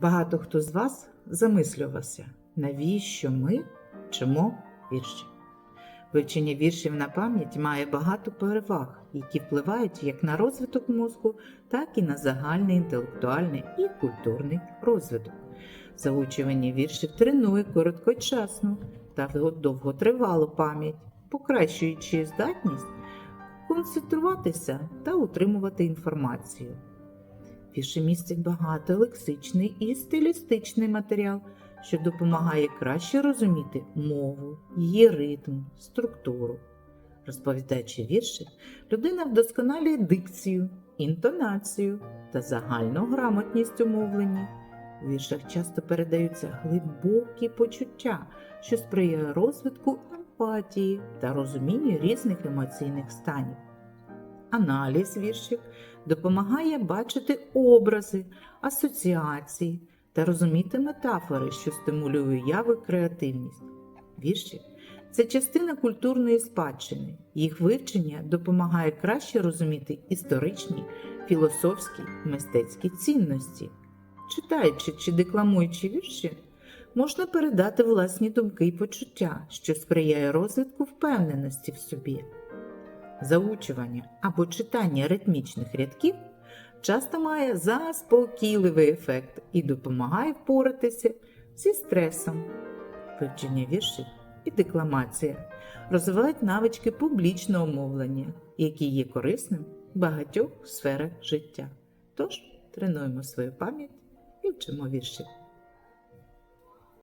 Багато хто з вас замислювався, навіщо ми вчимо вірші. Вивчення віршів на пам'ять має багато переваг, які впливають як на розвиток мозку, так і на загальний інтелектуальний і культурний розвиток. Заучування віршів тренує короткочасну та довготривалу пам'ять, покращуючи здатність концентруватися та утримувати інформацію. Вірші містять багато лексичний і стилістичний матеріал, що допомагає краще розуміти мову, її ритм, структуру. Розповідаючи вірші, людина вдосконалює дикцію, інтонацію та загальну грамотність у мовленні. У віршах часто передаються глибокі почуття, що сприяє розвитку емпатії та розумінню різних емоційних станів. Аналіз віршів допомагає бачити образи, асоціації та розуміти метафори, що стимулює уяву креативність. Вірші це частина культурної спадщини. Їх вивчення допомагає краще розуміти історичні, філософські, мистецькі цінності. Читаючи чи декламуючи вірші, можна передати власні думки і почуття, що сприяє розвитку впевненості в собі. Заучування або читання ритмічних рядків часто має заспокійливий ефект і допомагає впоратися зі стресом. Вивчення віршів і декламація розвивають навички публічного мовлення, які є корисним в багатьох сферах життя. Тож тренуємо свою пам'ять і вчимо вірші.